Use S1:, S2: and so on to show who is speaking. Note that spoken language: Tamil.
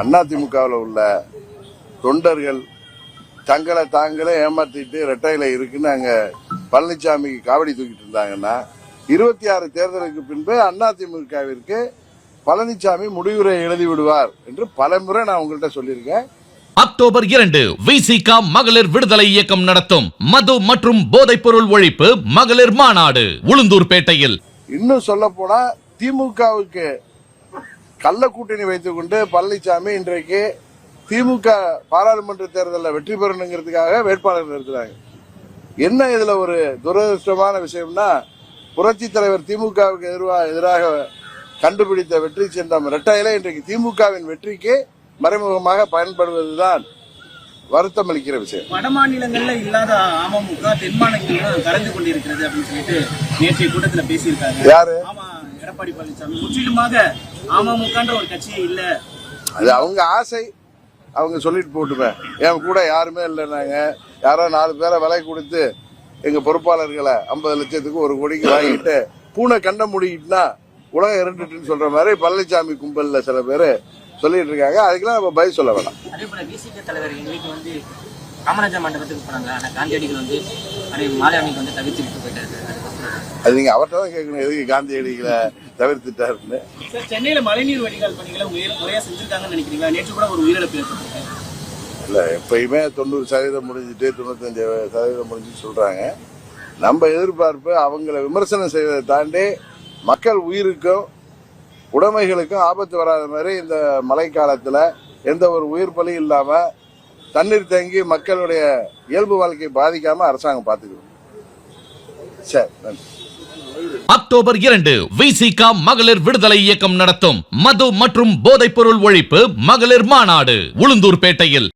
S1: அதிமுகவில் உள்ள தொண்டர்கள் தங்களை தாங்களே ஏமாத்திட்டு ரெட்டையில இருக்குன்னு அங்க பழனிசாமிக்கு காவடி தூக்கிட்டு இருந்தாங்கன்னா இருபத்தி ஆறு தேர்தலுக்கு பின்பு அதிமுகவிற்கு பழனிசாமி முடிவுரை எழுதி விடுவார் என்று பலமுறை நான் உங்கள்கிட்ட சொல்லியிருக்கேன்.
S2: அக்டோபர் இரண்டு விசிக மகளிர் விடுதலை இயக்கம் நடத்தும் மது மற்றும் போதைப்பொருள் ஒழிப்பு மகளிர் மாநாடு உளுந்தூர்பேட்டையில்.
S1: இன்னும் சொல்ல போனா திமுகவுக்கு கள்ள கூட்டணி வைத்துக்கொண்டு பழனிசாமி இன்றைக்கு திமுக பாராளுமன்ற தேர்தலில் வெற்றி பெறணுங்கிறதுக்காக வேட்பாளர் நிறுத்துறாங்க என்ன இதுல ஒரு துரதிருஷ்டமான விஷயம்னா புரட்சி தலைவர் திமுகவுக்கு எதிராக எதிராக கண்டுபிடித்த வெற்றி சின்னம் இரட்டையில இன்றைக்கு திமுகவின் வெற்றிக்கு மறைமுகமாக பயன்படுவதுதான் வருத்தம் அளிக்கிற விஷயம்
S3: வட மாநிலங்கள்ல இல்லாத அமமுக தென் மாநிலங்களிலும் கலந்து கொண்டிருக்கிறது அப்படின்னு சொல்லிட்டு நேற்றைய கூட்டத்தில் பேசியிருக்காங்க
S1: யாரு
S3: ஆமா எடப்பாடி பழனிசாமி முற்றிலுமாக அமமுகன்ற ஒரு கட்சியே இல்ல.
S1: அது அவங்க ஆசை. அவங்க சொல்லிட்டு போட்டுமே. என் கூட யாருமே இல்லைனாங்க யாரோ நாலு பேரை விலை கொடுத்து எங்க பொறுப்பாளர்களை ஐம்பது லட்சத்துக்கு ஒரு கோடிக்கு வாங்கிட்டு பூனை கண்ட முடிக்கிட்டுனா உலகம் இருண்டுட்டுன்னு சொல்ற மாதிரி பழனிசாமி கும்பல்ல சில பேர் சொல்லிட்டு இருக்காங்க. அதுக்கெல்லாம் நம்ம பதில் சொல்ல வேணாம்.
S4: அதே போல விசிக தலைவர் இன்னைக்கு வந்து காமராஜர் மண்டபத்துக்கு போனாங்க ஆனா காந்தியடிகள் வந்து மாலை அன்னைக்கு வந்து தவிர்த்து விட்டு போயிட்டாரு.
S1: அது நீங்க அவர்கிட்ட தான் கேட்கணும் எதுக்கு காந்தியடிகளை தவிர்த்துட்டாருன்னு.
S3: சென்னையில மழைநீர் வடிகால் பணிகளை முறையா செஞ்சிருக்காங்கன்னு நினைக்கிறீங்களா? நேற்று கூட ஒரு உயிரிழப்பு ஏற்பட்டிருக்கு.
S1: இல்ல எப்பயுமே தொண்ணூறு சதவீதம் முடிஞ்சுட்டு தொண்ணூத்தஞ்சு சதவீதம் முடிஞ்சு சொல்றாங்க. நம்ம எதிர்பார்ப்பு அவங்கள விமர்சனம் செய்வதை தாண்டி மக்கள் உயிருக்கும் உடைமைகளுக்கும் ஆபத்து வராத மாதிரி இந்த மழைக்காலத்துல எந்த ஒரு உயிர் பலி இல்லாம தண்ணீர் தேங்கி மக்களுடைய இயல்பு வாழ்க்கையை பாதிக்காம அரசாங்கம் பாத்துக்கணும் சரி
S2: அக்டோபர் இரண்டு விசிகா மகளிர் விடுதலை இயக்கம் நடத்தும். மது மற்றும் போதைப்பொருள் ஒழிப்பு மகளிர் மாநாடு உளுந்தூர்பேட்டையில்.